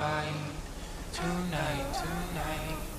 fight tonight, tonight.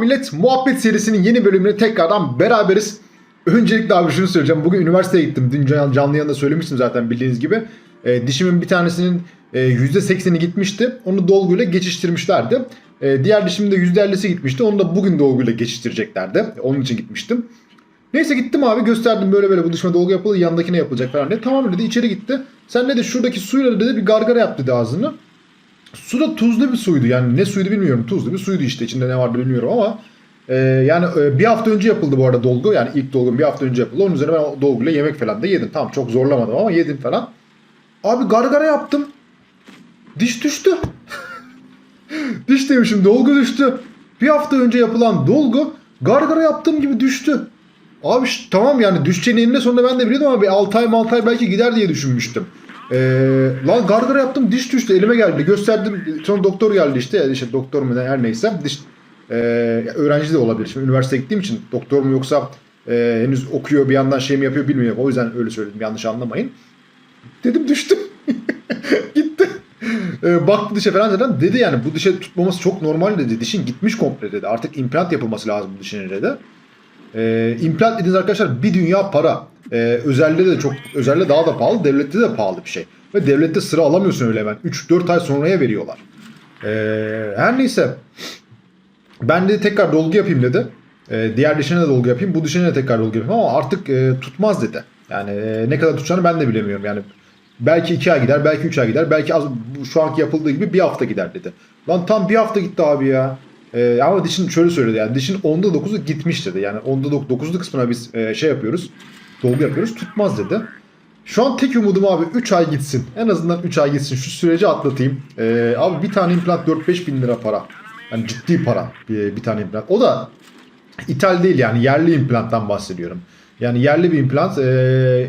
Millet. Muhabbet serisinin yeni bölümüne tekrardan beraberiz. Öncelikle abi şunu söyleyeceğim. Bugün üniversiteye gittim. Dün can- canlı yayında söylemiştim zaten bildiğiniz gibi. Ee, dişimin bir tanesinin e, %80'i gitmişti. Onu dolguyla geçiştirmişlerdi. Ee, diğer dişimin de %50'si gitmişti. Onu da bugün dolguyla geçiştireceklerdi. Onun için gitmiştim. Neyse gittim abi gösterdim böyle böyle bu dişime dolgu yapıldı yandakine yapılacak falan diye. Tamam dedi içeri gitti. Sen dedi şuradaki suyla dedi bir gargara yap dedi ağzını. Su da tuzlu bir suydu. Yani ne suydu bilmiyorum. Tuzlu bir suydu işte. İçinde ne vardı bilmiyorum ama e, yani e, bir hafta önce yapıldı bu arada dolgu. Yani ilk dolgum bir hafta önce yapıldı. Onun üzerine ben o dolguyla yemek falan da yedim. Tamam çok zorlamadım ama yedim falan. Abi gargara yaptım. Diş düştü. Diş demişim dolgu düştü. Bir hafta önce yapılan dolgu gargara yaptığım gibi düştü. Abi tamam yani düşeceğini eninde sonunda ben de biliyordum ama bir 6 ay 6 ay belki gider diye düşünmüştüm ee, lan gargara yaptım diş düştü elime geldi. Gösterdim sonra doktor geldi işte. Ya işte doktor mu ne her neyse. Diş e, öğrenci de olabilir. Şimdi üniversiteye gittiğim için doktor mu yoksa e, henüz okuyor bir yandan şey mi yapıyor bilmiyorum. O yüzden öyle söyledim yanlış anlamayın. Dedim düştüm. Gitti. E, baktı dişe falan zaten dedi yani bu dişe tutmaması çok normal dedi. Dişin gitmiş komple dedi. Artık implant yapılması lazım bu dişin dedi e, implant dediğiniz arkadaşlar bir dünya para. E, özelde de çok özelde daha da pahalı, devlette de pahalı bir şey. Ve devlette sıra alamıyorsun öyle hemen. 3-4 ay sonraya veriyorlar. E, her neyse. Ben de tekrar dolgu yapayım dedi. E, diğer dişine de dolgu yapayım. Bu dişine de tekrar dolgu yapayım ama artık e, tutmaz dedi. Yani e, ne kadar tutacağını ben de bilemiyorum. Yani belki 2 ay gider, belki 3 ay gider, belki az şu anki yapıldığı gibi bir hafta gider dedi. Lan tam bir hafta gitti abi ya. Ee, ama dişin şöyle söyledi yani dişin onda 9'u gitmiş dedi. Yani onda 9'lu kısmına biz e, şey yapıyoruz. Dolgu yapıyoruz. Tutmaz dedi. Şu an tek umudum abi 3 ay gitsin. En azından 3 ay gitsin. Şu süreci atlatayım. Ee, abi bir tane implant 4-5 bin lira para. Yani ciddi para bir, bir tane implant. O da ithal değil yani yerli implanttan bahsediyorum. Yani yerli bir implant e,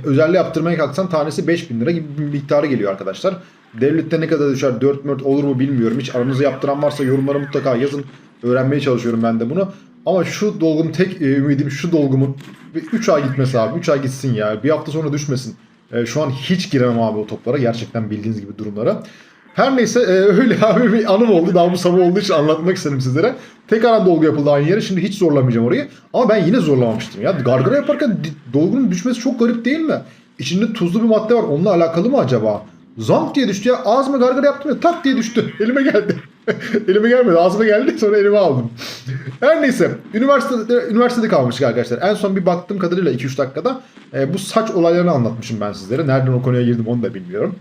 özelde yaptırmaya kalksan tanesi 5000 lira gibi bir miktarı geliyor arkadaşlar. Devlette ne kadar düşer 4 mört olur mu bilmiyorum. Hiç aranızda yaptıran varsa yorumlara mutlaka yazın. Öğrenmeye çalışıyorum ben de bunu. Ama şu dolgunun tek e, ümidim şu dolgumun 3 ay gitmesi abi. 3 ay gitsin ya. Bir hafta sonra düşmesin. E, şu an hiç giremem abi o toplara. Gerçekten bildiğiniz gibi durumlara. Her neyse e, öyle abi bir anım oldu. Daha bu sabah olduğu için anlatmak istedim sizlere. Tekrar dolgu yapıldı aynı yere. Şimdi hiç zorlamayacağım orayı. Ama ben yine zorlamamıştım ya. Gargara yaparken dolgunun düşmesi çok garip değil mi? İçinde tuzlu bir madde var. Onunla alakalı mı acaba? Zank diye düştü ya. Ağzıma gargara yaptım ya tak diye düştü. Elime geldi. elime gelmedi. Ağzıma geldi. Sonra elime aldım. Her neyse. Üniversitede, üniversitede kalmıştık arkadaşlar. En son bir baktığım kadarıyla 2-3 dakikada e, bu saç olaylarını anlatmışım ben sizlere. Nereden o konuya girdim onu da bilmiyorum.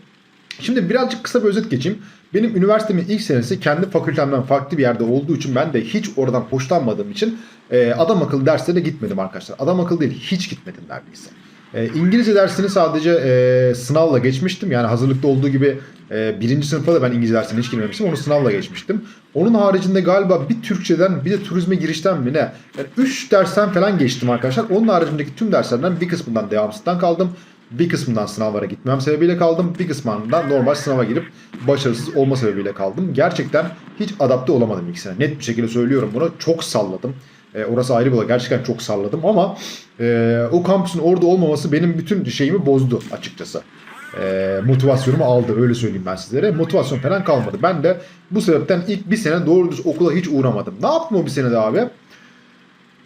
Şimdi birazcık kısa bir özet geçeyim. Benim üniversitemin ilk senesi kendi fakültemden farklı bir yerde olduğu için ben de hiç oradan hoşlanmadığım için e, adam akıllı derslere gitmedim arkadaşlar. Adam akıllı değil hiç gitmedim neredeyse. E, İngilizce dersini sadece e, sınavla geçmiştim. Yani hazırlıkta olduğu gibi e, birinci sınıfta da ben İngilizce dersine hiç girmemiştim. Onu sınavla geçmiştim. Onun haricinde galiba bir Türkçeden bir de turizme girişten mi ne? Yani 3 dersten falan geçtim arkadaşlar. Onun haricindeki tüm derslerden bir kısmından devamsızdan kaldım. Bir kısmından sınavlara gitmem sebebiyle kaldım. Bir kısmından normal sınava girip başarısız olma sebebiyle kaldım. Gerçekten hiç adapte olamadım ikisine. Net bir şekilde söylüyorum bunu. Çok salladım. E, orası ayrı bir. Gerçekten çok salladım ama e, o kampüsün orada olmaması benim bütün şeyimi bozdu açıkçası. E, motivasyonumu aldı öyle söyleyeyim ben sizlere. Motivasyon falan kalmadı. Ben de bu sebepten ilk bir sene doğru düz okula hiç uğramadım. Ne yaptım o bir senede abi?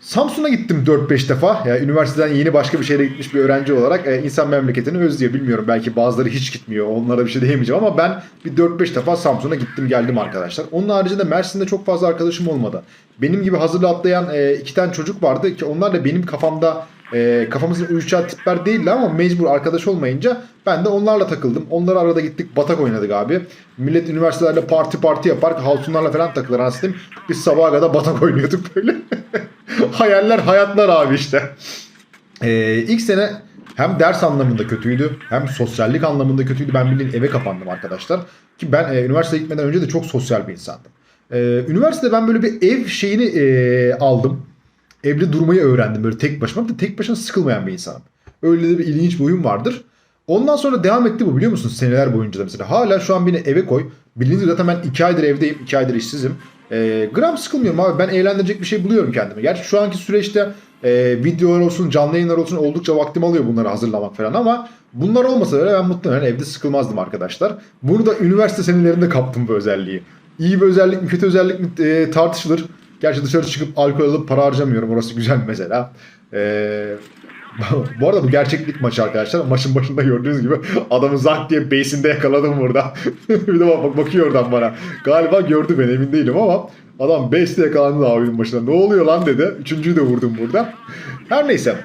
Samsun'a gittim 4-5 defa. Yani üniversiteden yeni başka bir şehre gitmiş bir öğrenci olarak e, insan memleketini özlüyor. Bilmiyorum belki bazıları hiç gitmiyor. Onlara bir şey diyemeyeceğim ama ben bir 4-5 defa Samsun'a gittim geldim arkadaşlar. Onun haricinde Mersin'de çok fazla arkadaşım olmadı. Benim gibi hazırlı atlayan e, iki tane çocuk vardı ki onlar da benim kafamda e, kafamızın uyuşacağı tipler değildi ama mecbur arkadaş olmayınca ben de onlarla takıldım. Onları arada gittik batak oynadık abi. Millet üniversitelerde parti parti yapar hatunlarla falan takılır anasını Biz sabaha kadar batak oynuyorduk böyle. Hayaller hayatlar abi işte. Ee, ilk sene hem ders anlamında kötüydü hem sosyallik anlamında kötüydü. Ben bildiğin eve kapandım arkadaşlar. Ki ben e, üniversiteye gitmeden önce de çok sosyal bir insandım. Ee, üniversitede ben böyle bir ev şeyini ee, aldım. Evde durmayı öğrendim böyle tek başıma. Bir de tek başına sıkılmayan bir insanım. Öyle de bir ilginç bir huyum vardır. Ondan sonra devam etti bu biliyor musunuz seneler boyunca da mesela. Hala şu an beni eve koy. Bildiğiniz gibi zaten ben 2 aydır evdeyim. 2 aydır işsizim. Ee, gram sıkılmıyorum abi. Ben eğlendirecek bir şey buluyorum kendime. Gerçi şu anki süreçte e, videolar olsun, canlı yayınlar olsun oldukça vaktim alıyor bunları hazırlamak falan ama bunlar olmasa öyle ben muhtemelen evde sıkılmazdım arkadaşlar. Bunu da üniversite senelerinde kaptım bu özelliği. İyi bir özellik mi kötü özellik mi e, tartışılır. Gerçi dışarı çıkıp alkol alıp para harcamıyorum. Orası güzel mesela. Ee, bu arada bu gerçeklik maçı arkadaşlar. Maçın başında gördüğünüz gibi adamı zak diye base'inde yakaladım burada. bir de bak, bak bakıyor oradan bana. Galiba gördü beni emin değilim ama adam base'de yakalandı abinin başına. Ne oluyor lan dedi. Üçüncüyü de vurdum burada. Her neyse.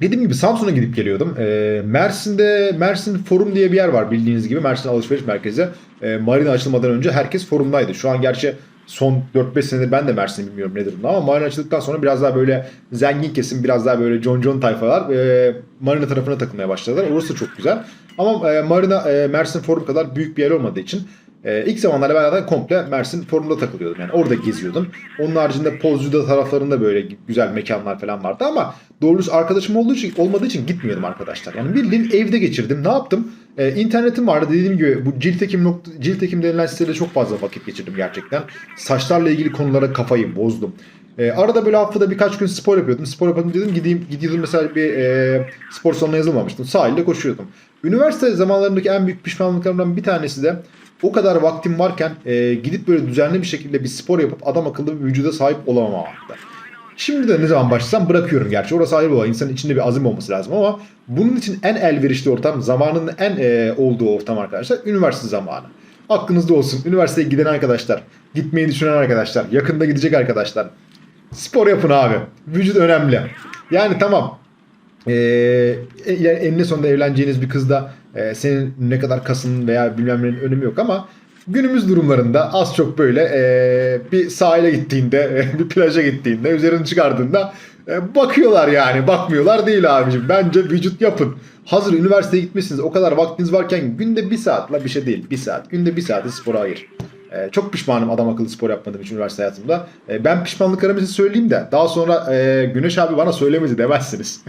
Dediğim gibi Samsun'a gidip geliyordum. Ee, Mersin'de Mersin Forum diye bir yer var bildiğiniz gibi. Mersin Alışveriş Merkezi. Ee, marina açılmadan önce herkes forumdaydı. Şu an gerçi son 4-5 senedir ben de Mersin'i bilmiyorum ne durumda ama marina açıldıktan sonra biraz daha böyle zengin kesim, biraz daha böyle John John tayfalar e, marina tarafına takılmaya başladılar. Orası çok güzel. Ama e, marina e, Mersin Forum kadar büyük bir yer olmadığı için e, ilk zamanlarda ben zaten komple Mersin Forum'da takılıyordum. Yani orada geziyordum. Onun haricinde Pozcu'da taraflarında böyle güzel mekanlar falan vardı ama doğrusu arkadaşım olduğu için, olmadığı için gitmiyordum arkadaşlar. Yani bildiğin evde geçirdim. Ne yaptım? Ee, internetim vardı dediğim gibi bu cilt ekim, nokta, cilt ekim denilen sitede çok fazla vakit geçirdim gerçekten. Saçlarla ilgili konulara kafayı bozdum. Ee, arada böyle haftada birkaç gün spor yapıyordum. Spor yapalım dedim gideyim gidiyordum mesela bir e, spor salonuna yazılmamıştım. Sahilde koşuyordum. Üniversite zamanlarındaki en büyük pişmanlıklarımdan bir tanesi de o kadar vaktim varken e, gidip böyle düzenli bir şekilde bir spor yapıp adam akıllı bir vücuda sahip olamamaktı. Şimdi de ne zaman başlasam bırakıyorum gerçi. Orası ayrı olay. İnsanın içinde bir azim olması lazım ama bunun için en elverişli ortam, zamanın en e, olduğu ortam arkadaşlar üniversite zamanı. Aklınızda olsun. Üniversiteye giden arkadaşlar, gitmeyi düşünen arkadaşlar, yakında gidecek arkadaşlar. Spor yapın abi. Vücut önemli. Yani tamam. Ee, eninde sonunda evleneceğiniz bir kızda e, senin ne kadar kasın veya bilmem nenin önemi yok ama günümüz durumlarında az çok böyle e, bir sahile gittiğinde, bir plaja gittiğinde, üzerini çıkardığında e, bakıyorlar yani. Bakmıyorlar değil abicim. Bence vücut yapın. Hazır üniversiteye gitmişsiniz. O kadar vaktiniz varken günde bir saatla bir şey değil. Bir saat. Günde bir saati spora ayır. E, çok pişmanım adam akıllı spor yapmadığım için üniversite hayatımda. E, ben pişmanlıklarımı size söyleyeyim de daha sonra e, Güneş abi bana söylemedi demezsiniz.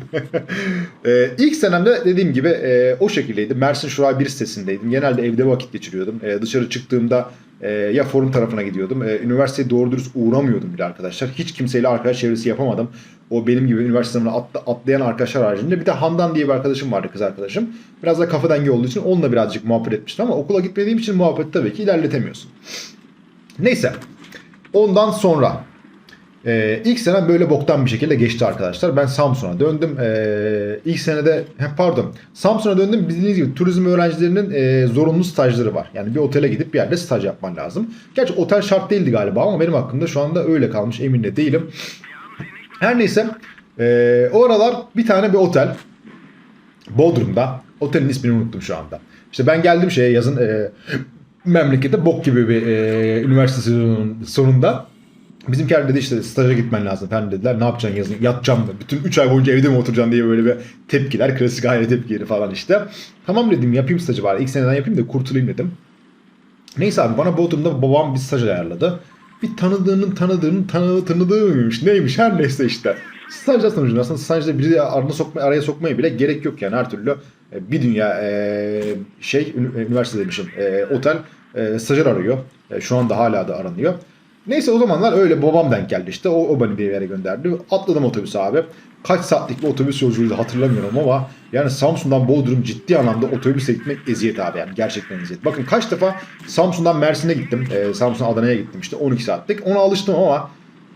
e, ilk senemde dediğim gibi e, o şekildeydi. Mersin Şura 1 sitesindeydim. Genelde evde vakit geçiriyordum. E, dışarı çıktığımda e, ya forum tarafına gidiyordum. E, üniversiteye doğru dürüst uğramıyordum bile arkadaşlar. Hiç kimseyle arkadaş çevresi yapamadım. O benim gibi üniversite sınavına atla, atlayan arkadaşlar haricinde. Bir de Handan diye bir arkadaşım vardı kız arkadaşım. Biraz da kafa dengi olduğu için onunla birazcık muhabbet etmiştim ama okula gitmediğim için muhabbeti tabii ki ilerletemiyorsun. Neyse. Ondan sonra ee, ilk sene böyle boktan bir şekilde geçti arkadaşlar. Ben Samsun'a döndüm. Ee, ilk senede he, pardon Samsun'a döndüm. Bildiğiniz gibi turizm öğrencilerinin e, zorunlu stajları var. Yani bir otele gidip bir yerde staj yapman lazım. Gerçi otel şart değildi galiba ama benim hakkımda şu anda öyle kalmış emin de değilim. Her neyse e, o aralar bir tane bir otel Bodrum'da. Otelin ismini unuttum şu anda. İşte ben geldim şeye yazın e, memlekete bok gibi bir e, üniversite sezonunun sonunda. Bizimkiler dedi işte staja gitmen lazım falan dediler. Ne yapacaksın yazın? Yatacağım mı? Bütün 3 ay boyunca evde mi oturacaksın diye böyle bir tepkiler. Klasik aile tepkileri falan işte. Tamam dedim yapayım stajı bari. İlk seneden yapayım da kurtulayım dedim. Neyse abi bana Bodrum'da babam bir staj ayarladı. Bir tanıdığının tanıdığının tanı, tanıdığı mıymış neymiş her neyse işte. Stajda sonucunda aslında stajda biri arana sokma, araya sokmaya bile gerek yok yani her türlü e, bir dünya e, şey ünü- üniversite demişim e, otel e, stajyer arıyor. E, şu anda hala da aranıyor. Neyse o zamanlar öyle babam denk geldi işte. O, o beni bir yere gönderdi. Atladım otobüse abi. Kaç saatlik bir otobüs yolculuğuydu hatırlamıyorum ama yani Samsun'dan Bodrum ciddi anlamda otobüse gitmek eziyet abi yani gerçekten eziyet. Bakın kaç defa Samsun'dan Mersin'e gittim. Ee, Samsun Adana'ya gittim işte 12 saatlik. Ona alıştım ama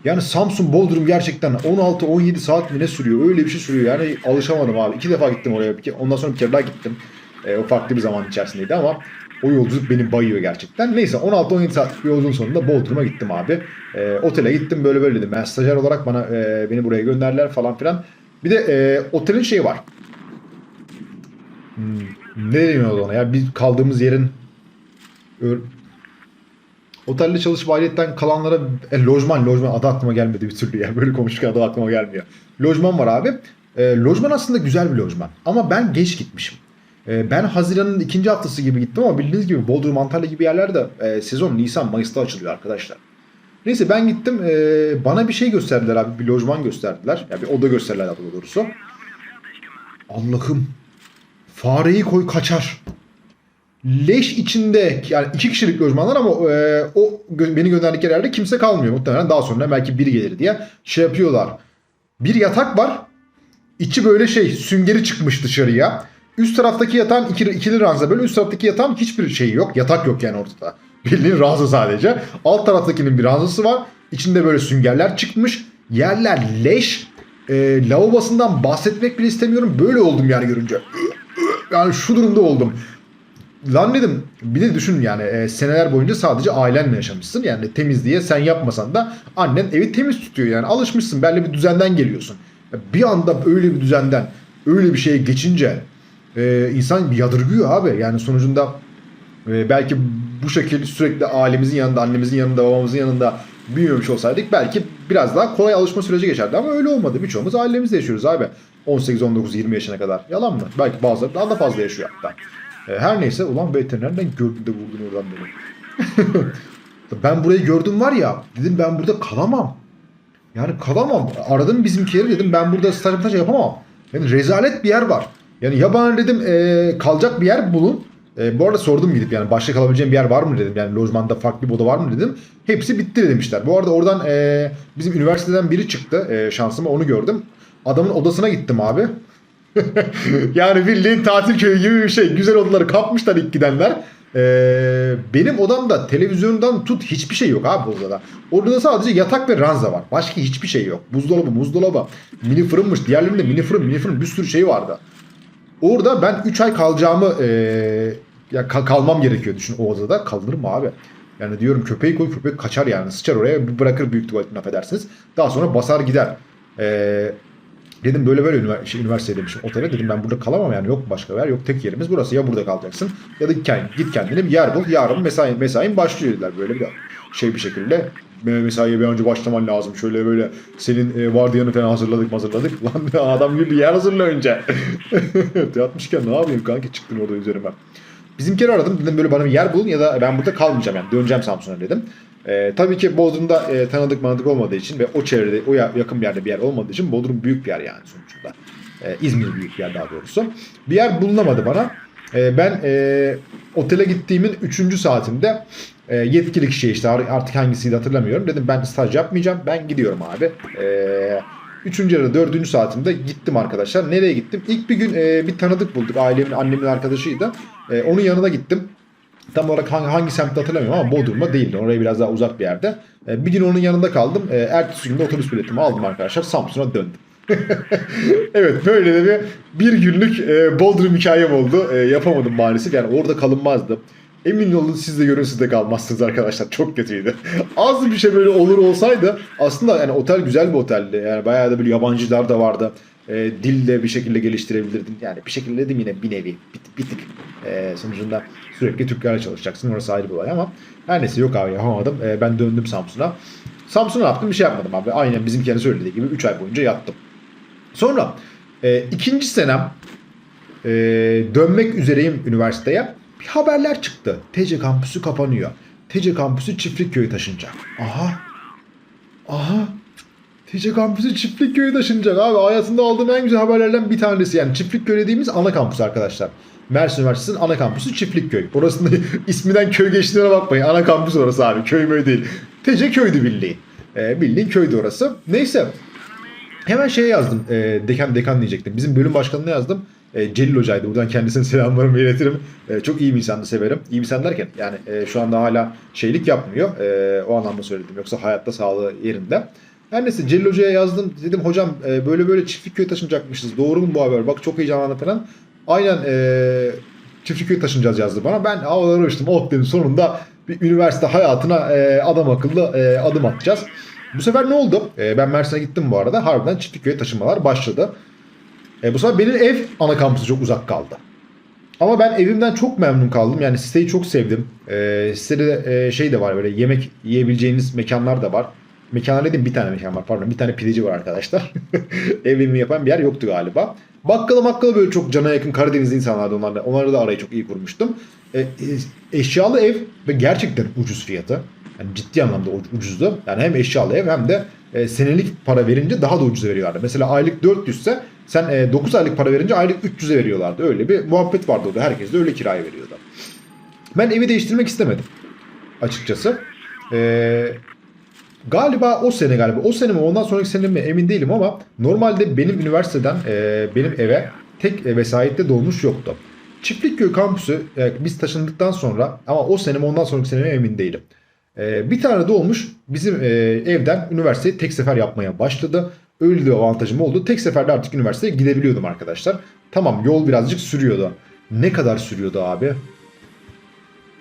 yani Samsun Bodrum gerçekten 16-17 saat mi ne sürüyor? Öyle bir şey sürüyor yani alışamadım abi. İki defa gittim oraya. Ondan sonra bir kere daha gittim. Ee, o farklı bir zaman içerisindeydi ama o yolculuk beni bayıyor gerçekten. Neyse 16-17 saatlik bir yolculuğun sonunda Bodrum'a gittim abi. Ee, otele gittim böyle böyle dedim. Ben olarak bana e, beni buraya gönderdiler falan filan. Bir de e, otelin şeyi var. Hmm, ne deniyordu ona ya? Biz kaldığımız yerin Otelde çalışıp ayrıyetten kalanlara e, lojman lojman adı aklıma gelmedi bir türlü ya. Böyle konuşurken adı aklıma gelmiyor. Lojman var abi. E, lojman aslında güzel bir lojman. Ama ben geç gitmişim. E, ben Haziran'ın ikinci haftası gibi gittim ama bildiğiniz gibi Bodrum, Antalya gibi yerlerde e, sezon Nisan, Mayıs'ta açılıyor arkadaşlar. Neyse ben gittim. e, bana bir şey gösterdiler abi. Bir lojman gösterdiler. Ya bir oda gösterdiler daha doğrusu. Allah'ım. Fareyi koy kaçar. Leş içinde yani iki kişilik lojmanlar ama e, o beni gönderdikleri yerde kimse kalmıyor. Muhtemelen daha sonra belki biri gelir diye şey yapıyorlar. Bir yatak var. İçi böyle şey süngeri çıkmış dışarıya. Üst taraftaki yatağın ikili, ikili ranza böyle üst taraftaki yatağın hiçbir şeyi yok. Yatak yok yani ortada. Bildiğin ranza sadece. Alt taraftakinin bir ranzası var. İçinde böyle süngerler çıkmış. Yerler leş. E, lavabasından bahsetmek bile istemiyorum. Böyle oldum yani görünce. Yani şu durumda oldum. Lan dedim bir de düşün yani e, seneler boyunca sadece ailenle yaşamışsın. Yani temizliğe sen yapmasan da annen evi temiz tutuyor yani alışmışsın belli bir düzenden geliyorsun. Bir anda öyle bir düzenden öyle bir şeye geçince e, insan yadırgıyor abi. Yani sonucunda e, belki bu şekilde sürekli ailemizin yanında, annemizin yanında, babamızın yanında büyümemiş olsaydık belki biraz daha kolay alışma süreci geçerdi ama öyle olmadı. Birçoğumuz ailemizle yaşıyoruz abi. 18, 19, 20 yaşına kadar. Yalan mı? Belki bazıları daha da fazla yaşıyor hatta. E, her neyse ulan veterinerden gördün de vurdun oradan beni. ben burayı gördüm var ya dedim ben burada kalamam. Yani kalamam. Aradım bizimkileri dedim ben burada staj staj yapamam. Yani rezalet bir yer var. Yani ya bana dedim e, kalacak bir yer bulun. E, bu arada sordum gidip yani başka kalabileceğim bir yer var mı dedim. Yani lojmanda farklı bir oda var mı dedim. Hepsi bitti demişler. Bu arada oradan e, bizim üniversiteden biri çıktı. E, şansıma onu gördüm. Adamın odasına gittim abi. yani bildiğin tatil köyü gibi bir şey. Güzel odaları kapmışlar ilk gidenler. Ee, benim odamda televizyondan tut hiçbir şey yok abi odada. Orada sadece yatak ve ranza var. Başka hiçbir şey yok. Buzdolabı, muzdolabı, mini fırınmış. Diğerlerinde mini fırın, mini fırın bir sürü şey vardı. Orada ben 3 ay kalacağımı ee, ya kal- kalmam gerekiyor düşün o odada. Kalınır mı abi? Yani diyorum köpeği koy köpek kaçar yani. Sıçar oraya bırakır büyük tuvaletini affedersiniz. Daha sonra basar gider. Eee Dedim böyle böyle ünivers- şey, üniversite demişim otele. Dedim ben burada kalamam yani yok başka yer yok tek yerimiz burası. Ya burada kalacaksın ya da kend- git kendine bir yer bul. Yarın mesai, mesain başlıyor dediler böyle bir şey bir şekilde. "Me- Mesaiye bir önce başlaman lazım. Şöyle böyle senin e, vardiyanı falan hazırladık hazırladık. Lan adam bir yer hazırla önce. Yatmışken ne yapayım kanki çıktın orada üzerime. Bizimkileri aradım dedim böyle bana bir yer bulun ya da ben burada kalmayacağım yani döneceğim Samsun'a dedim. Ee, tabii ki Bodrum'da e, tanıdık manıdık olmadığı için ve o çevrede o ya- yakın bir yerde bir yer olmadığı için Bodrum büyük bir yer yani sonuçta. Ee, İzmir büyük bir yer daha doğrusu. Bir yer bulunamadı bana. Ee, ben e, otele gittiğimin 3. saatinde e, yetkili kişiye işte ar- artık hangisiydi hatırlamıyorum. Dedim ben staj yapmayacağım ben gidiyorum abi. Ee, Üçüncü ya da dördüncü saatimde gittim arkadaşlar. Nereye gittim? İlk bir gün e, bir tanıdık bulduk. Ailemin, annemin arkadaşıydı. E, onun yanına gittim. Tam olarak hangi, hangi semtte hatırlamıyorum ama Bodrum'da değildi. Oraya biraz daha uzak bir yerde. E, bir gün onun yanında kaldım. E, ertesi gün de otobüs biletimi aldım arkadaşlar. Samsun'a döndüm. evet böyle de bir, bir günlük e, Bodrum hikayem oldu. E, yapamadım maalesef. Yani orada kalınmazdı. Emin olun siz de görün de kalmazsınız arkadaşlar. Çok kötüydü. Az bir şey böyle olur olsaydı aslında yani otel güzel bir oteldi. Yani bayağı da böyle yabancılar da vardı. E, dil de bir şekilde geliştirebilirdin. Yani bir şekilde dedim yine bir nevi bir, bir tık. E, sonucunda sürekli Türklerle çalışacaksın. Orası ayrı bir olay ama her neyse yok abi yapamadım. E, ben döndüm Samsun'a. Samsun'a yaptım bir şey yapmadım abi. Aynen bizimkilerin söylediği gibi 3 ay boyunca yattım. Sonra e, ikinci senem e, dönmek üzereyim üniversiteye. Bir haberler çıktı. TC kampüsü kapanıyor. TC kampüsü Çiftlikköy'e taşınacak. Aha. Aha. TC kampüsü Çiftlikköy'e taşınacak abi. Hayatımda aldığım en güzel haberlerden bir tanesi. Yani Çiftlikköy dediğimiz ana kampüs arkadaşlar. Mersin Üniversitesi'nin ana kampüsü Çiftlikköy. Orasında isminden köy geçtiğine bakmayın. Ana kampüs orası abi. Köy mü değil. TC köydü bildiğin. Ee, bildiğin köydü orası. Neyse. Hemen şeye yazdım. E, dekan dekan diyecektim. Bizim bölüm başkanına yazdım. E, Celil Hoca'ydı. Buradan kendisine selamlarımı iletirim. E, çok iyi bir insandı severim. İyi bir insan derken yani e, şu anda hala şeylik yapmıyor. E, o anlamda söyledim. Yoksa hayatta sağlığı yerinde. Her neyse Celil Hoca'ya yazdım. Dedim hocam e, böyle böyle Çiftlikköy taşınacakmışız. Doğru mu bu haber? Bak çok heyecanlandım falan. Aynen e, Çiftlikköy taşınacağız yazdı bana. Ben havaları uçtum. Oh dedim sonunda bir üniversite hayatına e, adam akıllı e, adım atacağız. Bu sefer ne oldu? E, ben Mersin'e gittim bu arada. Harbiden Çiftlikköy'e taşınmalar başladı. E, bu sefer benim ev ana kampüsü çok uzak kaldı. Ama ben evimden çok memnun kaldım. Yani siteyi çok sevdim. E, sitede e, şey de var böyle yemek yiyebileceğiniz mekanlar da var. mekan dedim bir tane mekan var pardon bir tane pideci var arkadaşlar. Evimi yapan bir yer yoktu galiba. Bakkala makkala böyle çok cana yakın Karadenizli insanlardı onlarla. Onlarla da arayı çok iyi kurmuştum. E, e, eşyalı ev ve gerçekten ucuz fiyatı. Yani ciddi anlamda ucuzdu. Yani hem eşyalı ev hem de e, senelik para verince daha da ucuza veriyorlardı. Mesela aylık 400 ise sen e, 9 aylık para verince aylık 300'e veriyorlardı. Öyle bir muhabbet vardı orada. Herkes de öyle kiraya veriyordu. Ben evi değiştirmek istemedim açıkçası. Ee, galiba o sene galiba. O sene mi ondan sonraki sene mi emin değilim ama normalde benim üniversiteden e, benim eve tek e, vesayette dolmuş yoktu. Çiftlikköy kampüsü e, biz taşındıktan sonra ama o sene mi ondan sonraki sene mi emin değilim. E, bir tane dolmuş bizim e, evden üniversiteye tek sefer yapmaya başladı. Öyle bir avantajım oldu. Tek seferde artık üniversiteye gidebiliyordum arkadaşlar. Tamam yol birazcık sürüyordu. Ne kadar sürüyordu abi?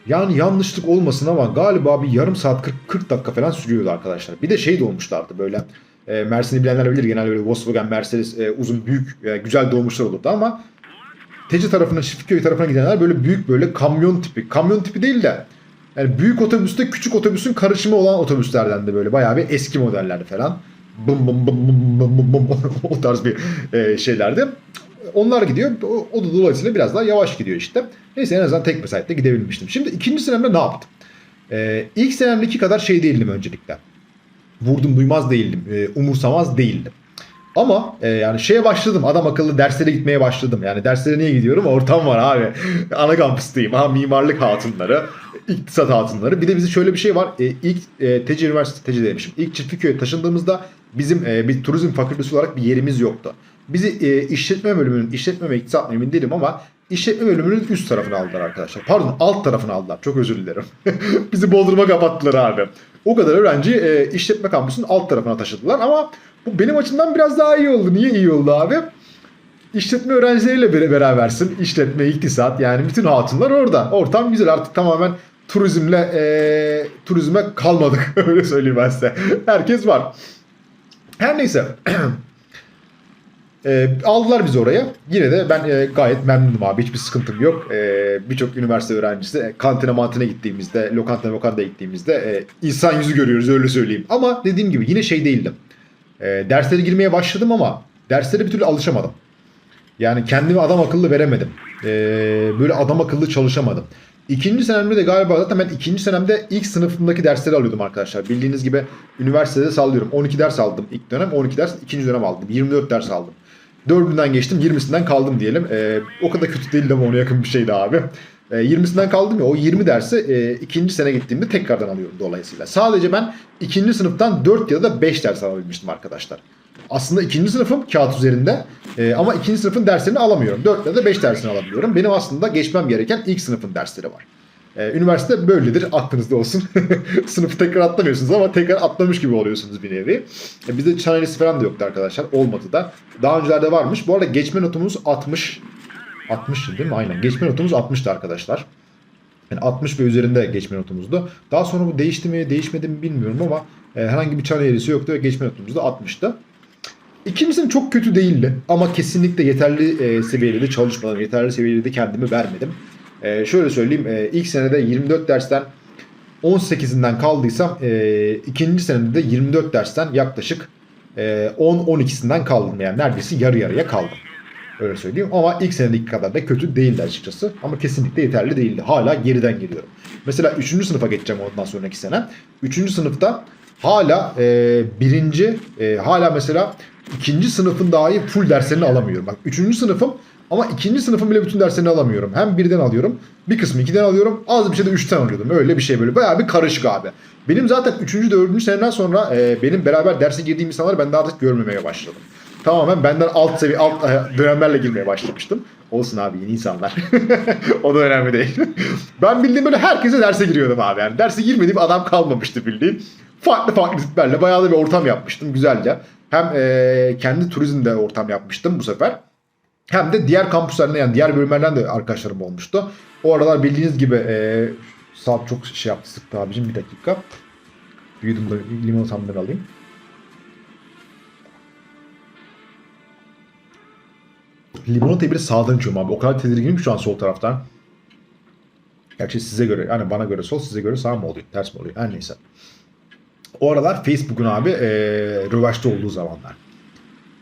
Yani yanlışlık olmasın ama galiba bir yarım saat 40, 40 dakika falan sürüyordu arkadaşlar. Bir de şey de olmuşlardı böyle. E, Mersin'i bilenler bilir genelde böyle Volkswagen, Mercedes e, uzun büyük e, güzel dolmuşlar olurdu ama Teci tarafına, Çiftliköy tarafına gidenler böyle büyük böyle kamyon tipi. Kamyon tipi değil de yani büyük otobüste küçük otobüsün karışımı olan otobüslerden de böyle bayağı bir eski modellerdi falan. Bım bım bım bım bım bım bım o tarz bir e, şeylerdi. Onlar gidiyor. O, o da dolayısıyla biraz daha yavaş gidiyor işte. Neyse en azından tek vesayette gidebilmiştim. Şimdi ikinci senemde ne yaptım? Ee, ilk senemdeki kadar şey değildim öncelikle. Vurdum duymaz değildim. Ee, umursamaz değildim. Ama e, yani şeye başladım. Adam akıllı derslere gitmeye başladım. Yani derslere niye gidiyorum? Ortam var abi. Ana kampüsteyim. Ha mimarlık hatunları, iktisat hatunları. Bir de bizi şöyle bir şey var. E, ilk e, Teci Üniversitesi Teci demişim. İlk Çiftliköy'e taşındığımızda bizim e, bir turizm fakültesi olarak bir yerimiz yoktu. Bizi e, işletme bölümünün, işletme ve iktisat mı emin değilim ama işletme bölümünün üst tarafını aldılar arkadaşlar. Pardon alt tarafını aldılar. Çok özür dilerim. Bizi Bodrum'a kapattılar abi. O kadar öğrenci e, işletme kampüsünün alt tarafına taşıdılar ama bu benim açımdan biraz daha iyi oldu. Niye iyi oldu abi? İşletme öğrencileriyle berabersin. İşletme, iktisat yani bütün hatunlar orada. Ortam güzel artık tamamen turizmle e, turizme kalmadık. Öyle söyleyeyim ben size. Herkes var. Her neyse. E, aldılar bizi oraya. Yine de ben e, gayet memnunum abi. Hiçbir sıkıntım yok. E, Birçok üniversite öğrencisi kantine mantine gittiğimizde, lokanta lokanta gittiğimizde e, insan yüzü görüyoruz öyle söyleyeyim. Ama dediğim gibi yine şey değildim. E, derslere girmeye başladım ama derslere bir türlü alışamadım. Yani kendimi adam akıllı veremedim. E, böyle adam akıllı çalışamadım. İkinci senemde de galiba zaten ben ikinci senemde ilk sınıfımdaki dersleri alıyordum arkadaşlar. Bildiğiniz gibi üniversitede sallıyorum. 12 ders aldım ilk dönem. 12 ders ikinci dönem aldım. 24 ders aldım. Dördünden geçtim 20'sinden kaldım diyelim. E, o kadar kötü değildi ama ona yakın bir şeydi abi. E, 20'sinden kaldım ya o 20 dersi e, ikinci sene gittiğimde tekrardan alıyorum dolayısıyla. Sadece ben ikinci sınıftan 4 ya da 5 ders alabilmiştim arkadaşlar. Aslında ikinci sınıfım kağıt üzerinde e, ama ikinci sınıfın derslerini alamıyorum. 4 ya da 5 dersini alabiliyorum. Benim aslında geçmem gereken ilk sınıfın dersleri var. E, üniversite böyledir aklınızda olsun. Sınıfı tekrar atlamıyorsunuz ama tekrar atlamış gibi oluyorsunuz bir nevi. E, bizde çanelisi falan da yoktu arkadaşlar. Olmadı da. Daha öncelerde varmış. Bu arada geçme notumuz 60. 60 değil mi? Aynen. Geçme notumuz 60'tı arkadaşlar. Yani 60 ve üzerinde geçme notumuzdu. Daha sonra bu değişti mi değişmedi mi bilmiyorum ama e, herhangi bir çan eğrisi yoktu ve geçme notumuz da 60'tı. İkincisinin çok kötü değildi ama kesinlikle yeterli e, seviyede de çalışmadım. Yeterli seviyede de kendimi vermedim. E, şöyle söyleyeyim e, ilk senede 24 dersten 18'inden kaldıysam e, ikinci senemde de 24 dersten yaklaşık e, 10-12'sinden kaldım yani neredeyse yarı yarıya kaldım. Öyle söyleyeyim ama ilk senedeki kadar da kötü değildi açıkçası ama kesinlikle yeterli değildi. Hala geriden geliyorum. Mesela 3. sınıfa geçeceğim ondan sonraki sene. 3. sınıfta hala e, birinci e, hala mesela ikinci sınıfın dahi full derslerini alamıyorum. Bak 3. sınıfım ama ikinci sınıfın bile bütün derslerini alamıyorum. Hem birden alıyorum, bir kısmı ikiden alıyorum, az bir şey de üçten alıyordum. Öyle bir şey böyle. Bayağı bir karışık abi. Benim zaten 3. 4. seneden sonra e, benim beraber derse girdiğim insanları ben daha artık görmemeye başladım. Tamamen benden alt seviye, alt e, dönemlerle girmeye başlamıştım. Olsun abi yeni insanlar. o da önemli değil. ben bildiğim böyle herkese derse giriyordum abi. Yani derse girmediğim adam kalmamıştı bildiğim. Farklı farklı tiplerle bayağı da bir ortam yapmıştım güzelce. Hem e, kendi turizmde ortam yapmıştım bu sefer. Hem de diğer kampüslerden yani diğer bölümlerden de arkadaşlarım olmuştu. O aralar bildiğiniz gibi e, saat çok şey yaptı sıktı abicim bir dakika. Bir yudum da limonatamdan alayım. Limonatayı bile sağdan içiyorum abi. O kadar tedirginim ki şu an sol taraftan. Gerçi size göre yani bana göre sol size göre sağ mı oluyor? Ters mi oluyor? Her neyse. O aralar Facebook'un abi e, rövaşta olduğu zamanlar.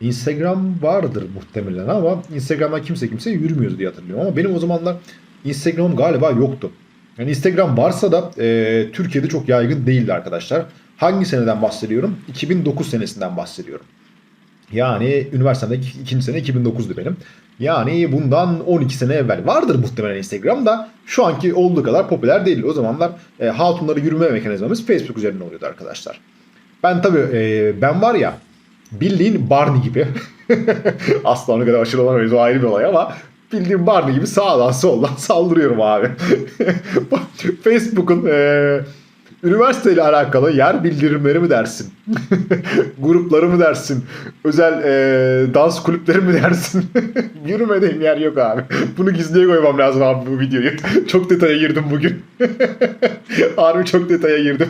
Instagram vardır muhtemelen ama Instagram'dan kimse kimse yürümüyordu diye hatırlıyorum. Ama benim o zamanlar Instagram'ım galiba yoktu. Yani Instagram varsa da e, Türkiye'de çok yaygın değildi arkadaşlar. Hangi seneden bahsediyorum? 2009 senesinden bahsediyorum. Yani üniversitedeki ikinci sene 2009'du benim. Yani bundan 12 sene evvel vardır muhtemelen Instagram da şu anki olduğu kadar popüler değil. O zamanlar e, hatunları yürüme mekanizmamız Facebook üzerinden oluyordu arkadaşlar. Ben tabii e, ben var ya bildiğin Barney gibi. Asla onu kadar aşırı olamayız o ayrı bir olay ama bildiğin Barney gibi sağdan soldan saldırıyorum abi. Facebook'un e, üniversiteyle alakalı yer bildirimleri mi dersin? Grupları mı dersin? Özel e, dans kulüpleri mi dersin? Yürümediğim yer yok abi. Bunu gizliye koymam lazım abi bu videoyu. çok detaya girdim bugün. Harbi çok detaya girdim.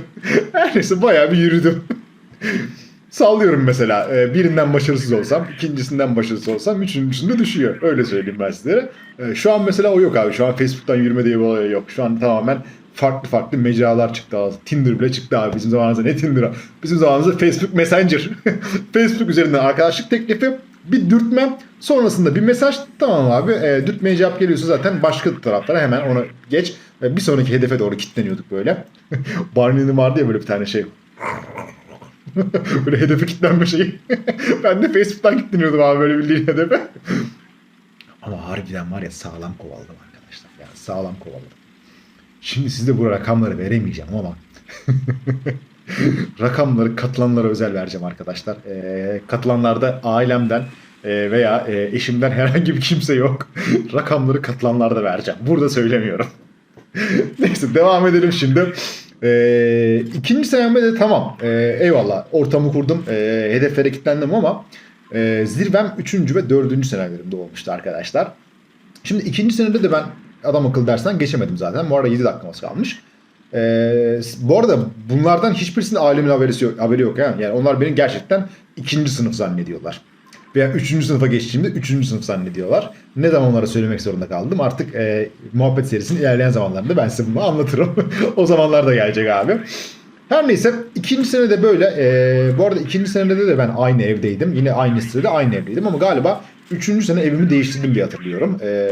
Her neyse bayağı bir yürüdüm. Sallıyorum mesela birinden başarısız olsam, ikincisinden başarısız olsam, üçüncüsünde düşüyor. Öyle söyleyeyim ben sizlere. Şu an mesela o yok abi. Şu an Facebook'tan yürüme diye bir olay yok. Şu an tamamen farklı farklı mecralar çıktı. abi. Tinder bile çıktı abi. Bizim zamanımızda ne Tinder'a? Bizim zamanımızda Facebook Messenger. Facebook üzerinden arkadaşlık teklifi, bir dürtme, sonrasında bir mesaj. Tamam abi. E, dürtmeye cevap geliyorsa zaten başka taraflara hemen onu geç. ve bir sonraki hedefe doğru kilitleniyorduk böyle. Barney'nin vardı ya böyle bir tane şey. böyle hedefe kilitlenme şeyi. ben de Facebook'tan kilitleniyordum abi böyle bildiğin hedefe. Ama harbiden var ya sağlam kovaladım arkadaşlar. Yani sağlam kovaladım. Şimdi size bu rakamları veremeyeceğim ama rakamları katılanlara özel vereceğim arkadaşlar. Ee, katılanlarda ailemden e, veya e, eşimden herhangi bir kimse yok. rakamları katılanlarda vereceğim. Burada söylemiyorum. Neyse devam edelim şimdi. Ee, ikinci senemde de tamam. Ee, eyvallah. Ortamı kurdum. Ee, hedeflere kilitlendim ama e, zirvem 3. ve 4. senelerimde olmuştu arkadaşlar. Şimdi ikinci senede de ben adam akıllı dersten geçemedim zaten. Bu arada 7 dakikamız kalmış. Ee, bu arada bunlardan hiçbirisinin ailemin haberi yok. Haberi yok yani. yani onlar beni gerçekten ikinci sınıf zannediyorlar. Veya üçüncü sınıfa geçtiğimde üçüncü sınıf zannediyorlar. Ne zaman onlara söylemek zorunda kaldım. Artık e, muhabbet serisinin ilerleyen zamanlarında ben size bunu anlatırım. o zamanlar da gelecek abi. Her neyse ikinci senede böyle. e, bu arada ikinci senede de ben aynı evdeydim. Yine aynı sitede aynı evdeydim ama galiba üçüncü sene evimi değiştirdim diye hatırlıyorum. E,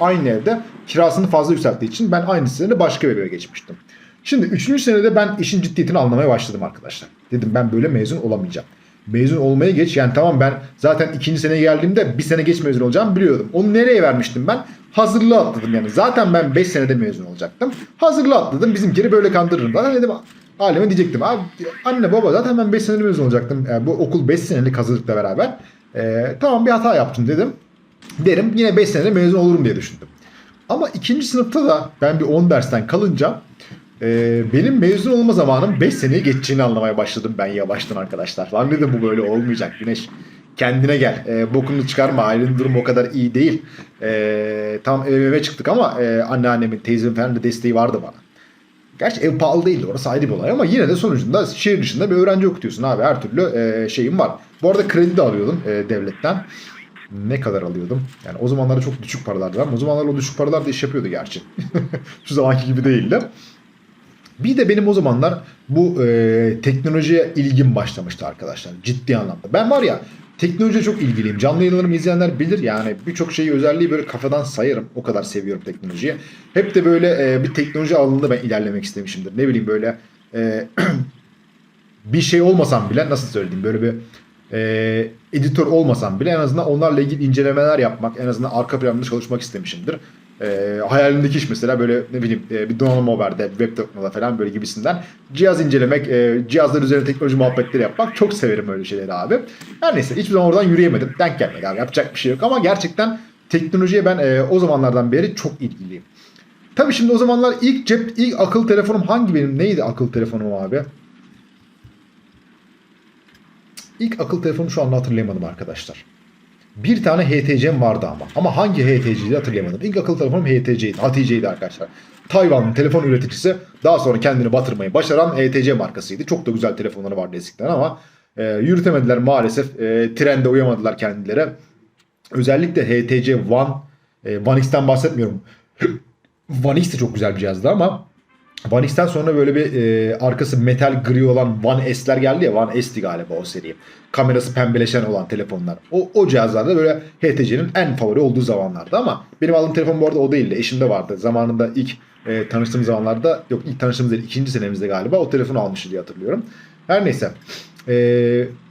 aynı evde kirasını fazla yükselttiği için ben aynı sene başka bir eve geçmiştim. Şimdi üçüncü senede ben işin ciddiyetini anlamaya başladım arkadaşlar. Dedim ben böyle mezun olamayacağım. Mezun olmaya geç. Yani tamam ben zaten ikinci seneye geldiğimde bir sene geç mezun olacağım biliyordum. Onu nereye vermiştim ben? Hazırlığı atladım yani. Zaten ben 5 senede mezun olacaktım. Hazırlığı atladım. Bizimkileri böyle kandırırım. Zaten dedim aleme diyecektim. Abi anne baba zaten ben 5 senede mezun olacaktım. Yani bu okul 5 senelik hazırlıkla beraber. Ee, tamam bir hata yaptım dedim. Derim yine 5 senede mezun olurum diye düşündüm. Ama ikinci sınıfta da ben bir 10 dersten kalınca e, benim mezun olma zamanım 5 seneyi geçeceğini anlamaya başladım ben yavaştan arkadaşlar. Lan dedim bu böyle olmayacak Güneş. Kendine gel. E, bokunu çıkarma. Ailenin durumu o kadar iyi değil. E, tam eve çıktık ama e, anneannemin, teyzemin falan da desteği vardı bana. Gerçi ev pahalı değildi orası ayrı bir olay ama yine de sonucunda şehir dışında bir öğrenci okutuyorsun abi. Her türlü e, şeyim var. Bu arada kredi de alıyordum e, devletten. Ne kadar alıyordum? Yani o zamanlarda çok düşük paralardı ama o zamanlar o düşük paralar da iş yapıyordu gerçi. Şu zamanki gibi değildi. Bir de benim o zamanlar bu e, teknolojiye ilgim başlamıştı arkadaşlar. Ciddi anlamda. Ben var ya teknolojiye çok ilgiliyim. Canlı yayınlarımı izleyenler bilir. Yani birçok şeyi özelliği böyle kafadan sayarım. O kadar seviyorum teknolojiyi. Hep de böyle e, bir teknoloji alanında ben ilerlemek istemişimdir. Ne bileyim böyle e, bir şey olmasam bile nasıl söyleyeyim böyle bir e, editör olmasam bile en azından onlarla ilgili incelemeler yapmak, en azından arka planda çalışmak istemişimdir. E, hayalimdeki iş mesela böyle ne bileyim e, bir donanım haberde, web teknolojide falan böyle gibisinden cihaz incelemek, e, cihazlar üzerine teknoloji muhabbetleri yapmak çok severim öyle şeyleri abi. Her neyse hiçbir zaman oradan yürüyemedim. Denk gelmedi abi yapacak bir şey yok ama gerçekten teknolojiye ben e, o zamanlardan beri çok ilgiliyim. Tabii şimdi o zamanlar ilk cep, ilk akıl telefonum hangi benim? Neydi akıl telefonum abi? İlk akıl telefonu şu anda hatırlayamadım arkadaşlar. Bir tane HTC'm vardı ama. Ama hangi HTC'yi hatırlayamadım. İlk akıl telefonum HTC'ydi. Hatice'ydi arkadaşlar. Tayvan'ın telefon üreticisi daha sonra kendini batırmayı başaran HTC markasıydı. Çok da güzel telefonları vardı eskiden ama e, yürütemediler maalesef. E, trende uyamadılar kendileri. Özellikle HTC One, e, One X'ten bahsetmiyorum. One X de çok güzel bir cihazdı ama One X'ten sonra böyle bir e, arkası metal gri olan One S'ler geldi ya. One S'ti galiba o seri. Kamerası pembeleşen olan telefonlar. O, o cihazlarda böyle HTC'nin en favori olduğu zamanlarda ama benim aldığım telefon bu arada o değildi. Eşimde vardı. Zamanında ilk e, tanıştığım zamanlarda yok ilk tanıştığımız değil ikinci senemizde galiba o telefonu almıştı diye hatırlıyorum. Her neyse. E,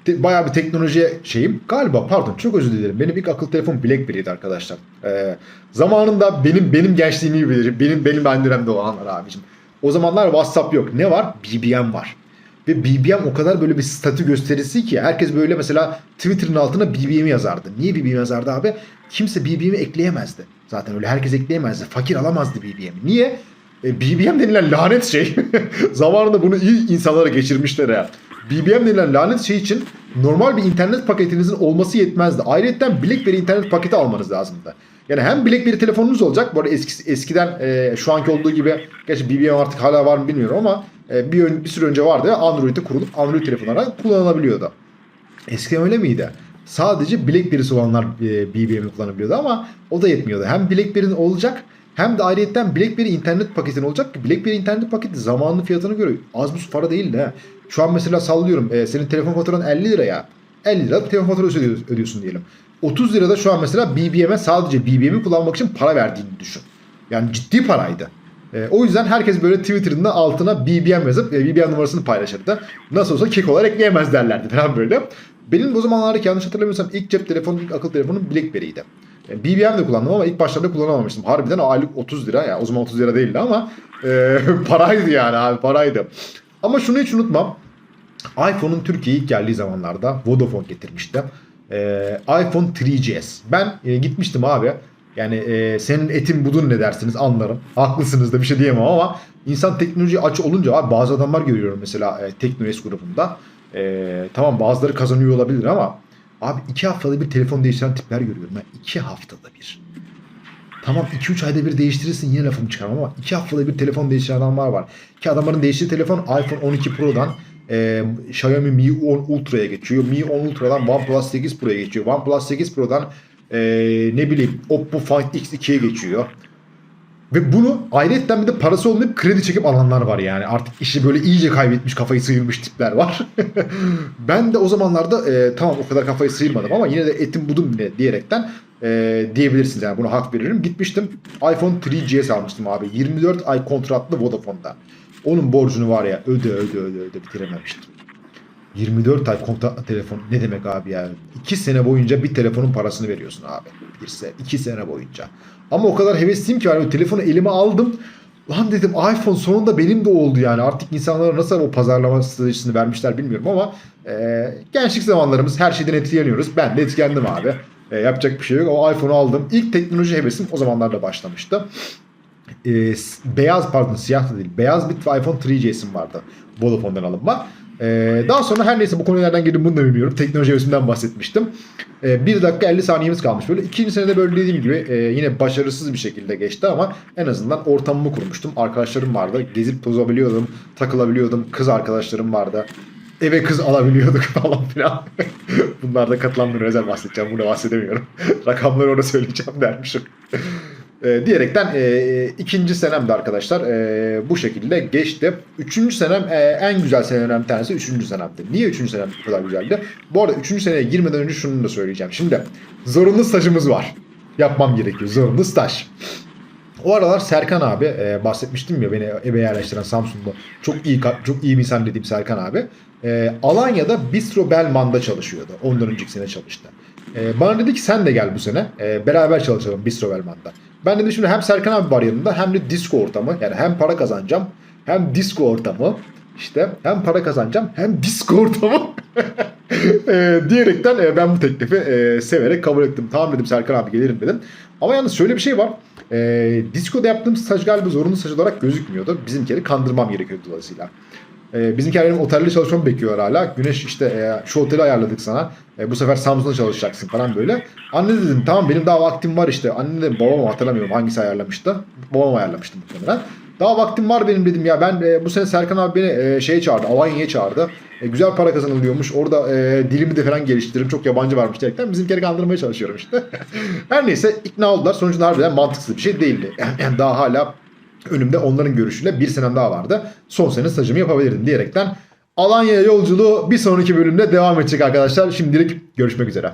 te- bayağı bir teknolojiye şeyim. Galiba pardon çok özür dilerim. Benim ilk akıllı telefon BlackBerry'di arkadaşlar. E, zamanında benim benim gençliğimi iyi bilirim. Benim benim annemde olanlar abicim. O zamanlar WhatsApp yok. Ne var? BBM var. Ve BBM o kadar böyle bir statü gösterisi ki herkes böyle mesela Twitter'ın altına BBM'i yazardı. Niye BBM yazardı abi? Kimse BBM'i ekleyemezdi. Zaten öyle herkes ekleyemezdi. Fakir alamazdı BBM'i. Niye? E, BBM denilen lanet şey zamanında bunu iyi insanlara geçirmişler ya. BBM denilen lanet şey için normal bir internet paketinizin olması yetmezdi. Ayrıca BlackBerry internet paketi almanız lazımdı. Yani hem BlackBerry telefonunuz olacak. Bu arada eski, eskiden e, şu anki olduğu gibi gerçi BBM artık hala var mı bilmiyorum ama e, bir, bir süre önce vardı Android'e kurulup Android telefonlara kullanılabiliyordu. Eskiden öyle miydi? Sadece BlackBerry'si olanlar e, BBM'i kullanabiliyordu ama o da yetmiyordu. Hem BlackBerry'nin olacak hem de ayrıyetten BlackBerry internet paketin olacak ki BlackBerry internet paketi zamanlı fiyatına göre az buz para değil de. Şu an mesela sallıyorum e, senin telefon faturan 50 lira ya. 50 lira telefon faturası ödüyorsun, ödüyorsun diyelim. 30 lirada şu an mesela BBM'e sadece BBM'i kullanmak için para verdiğini düşün. Yani ciddi paraydı. E, o yüzden herkes böyle Twitter'ında altına BBM yazıp e, BBM numarasını paylaşırdı. Nasıl olsa kekolar ekleyemez derlerdi falan böyle. Benim o zamanlardaki yanlış hatırlamıyorsam ilk cep telefonu, ilk akıllı telefonum BlackBerry'ydi. Yani BBM de kullandım ama ilk başlarda kullanamamıştım. Harbiden aylık 30 lira yani o zaman 30 lira değildi ama e, paraydı yani abi paraydı. Ama şunu hiç unutmam. iPhone'un Türkiye'ye ilk geldiği zamanlarda Vodafone getirmişti. Ee, iPhone 3GS. Ben e, gitmiştim abi. Yani e, senin etin budun ne dersiniz anlarım. Haklısınız da bir şey diyemem ama insan teknoloji aç olunca abi bazı adamlar görüyorum mesela e, Teknoes grubunda. E, tamam bazıları kazanıyor olabilir ama abi iki haftada bir telefon değiştiren tipler görüyorum. Ben iki haftada bir. Tamam 2-3 ayda bir değiştirirsin yine lafımı çıkarmam ama 2 haftada bir telefon değiştiren adamlar var. Ki adamların değiştiği telefon iPhone 12 Pro'dan e, Xiaomi Mi 10 Ultra'ya geçiyor. Mi 10 Ultra'dan OnePlus 8 Pro'ya geçiyor. OnePlus 8 Pro'dan e, ne bileyim Oppo Find X2'ye geçiyor. Ve bunu ayrıca bir de parası olmayıp kredi çekip alanlar var yani. Artık işi böyle iyice kaybetmiş kafayı sıyırmış tipler var. ben de o zamanlarda e, tamam o kadar kafayı sıyırmadım ama yine de etim budum bile diyerekten e, diyebilirsiniz yani buna hak veririm. Gitmiştim iPhone 3GS almıştım abi. 24 ay kontratlı Vodafone'da. Onun borcunu var ya öde öde öde öde bitirememiştim. 24 ay kontratlı telefon ne demek abi ya? 2 sene boyunca bir telefonun parasını veriyorsun abi. Bir sene, 2 sene boyunca. Ama o kadar hevesliyim ki yani telefonu elime aldım. Lan dedim iPhone sonunda benim de oldu yani. Artık insanlara nasıl o pazarlama stratejisini vermişler bilmiyorum ama e, gençlik zamanlarımız her şeyden etkileniyoruz. Ben de etkilendim abi. E, yapacak bir şey yok. O iPhone'u aldım. İlk teknoloji hevesim o zamanlarda başlamıştı. E, beyaz pardon siyah da değil. Beyaz bir iPhone 3GS'im vardı. Vodafone'dan alınma. E, daha sonra her neyse bu konuya nereden girdim bunu da bilmiyorum. Teknoloji hevesimden bahsetmiştim. E, 1 dakika 50 saniyemiz kalmış böyle. İkinci senede böyle dediğim gibi e, yine başarısız bir şekilde geçti ama en azından ortamımı kurmuştum. Arkadaşlarım vardı. Gezip tozabiliyordum. Takılabiliyordum. Kız arkadaşlarım vardı. Eve kız alabiliyorduk falan filan. Bunlarda katılanlara özel bahsedeceğim. Bunu bahsedemiyorum. Rakamları orada söyleyeceğim dermişim. E, diyerekten e, ikinci senemde arkadaşlar e, bu şekilde geçti. Üçüncü senem e, en güzel senelerimden bir tanesi üçüncü senemdi. Niye üçüncü senem bu kadar güzeldi? Bu arada üçüncü seneye girmeden önce şunu da söyleyeceğim. Şimdi zorunlu stajımız var. Yapmam gerekiyor. Zorunlu staj. O aralar Serkan abi e, bahsetmiştim ya beni eve yerleştiren Samsun'da çok iyi çok iyi bir insan dediğim Serkan abi. E, Alanya'da Bistro Belman'da çalışıyordu. Ondan önceki sene çalıştı. E, bana dedi ki sen de gel bu sene. E, beraber çalışalım Bistro Belman'da. Ben dedim şimdi hem Serkan abi var yanımda hem de disco ortamı. Yani hem para kazanacağım hem disco ortamı. İşte hem para kazanacağım hem disco ortamı. e, diyerekten e, ben bu teklifi e, severek kabul ettim. Tamam dedim Serkan abi gelirim dedim. Ama yalnız şöyle bir şey var. E, Disco'da yaptığım staj galiba zorunlu staj olarak gözükmüyordu. Bizimkileri kandırmam gerekiyordu dolayısıyla. E, bizimkiler otelde çalışmamı bekliyor hala. Güneş işte e, şu oteli ayarladık sana. E, bu sefer Samsun'da çalışacaksın falan böyle. Anne dedim tamam benim daha vaktim var işte. Anne de babam hatırlamıyorum hangisi ayarlamıştı. Babam ayarlamıştı muhtemelen. Daha vaktim var benim dedim ya ben e, bu sene Serkan abi beni e, şeye çağırdı Alanya'ya çağırdı. E, güzel para kazanılıyormuş orada e, dilimi de falan geliştiririm çok yabancı varmış diyerekten bizimkileri kandırmaya çalışıyorum işte. Her neyse ikna oldular sonucunda harbiden mantıksız bir şey değildi. Yani daha hala Önümde onların görüşüyle bir senem daha vardı. Son sene stajımı yapabilirdim diyerekten Alanya'ya yolculuğu bir sonraki bölümde devam edecek arkadaşlar. Şimdilik görüşmek üzere.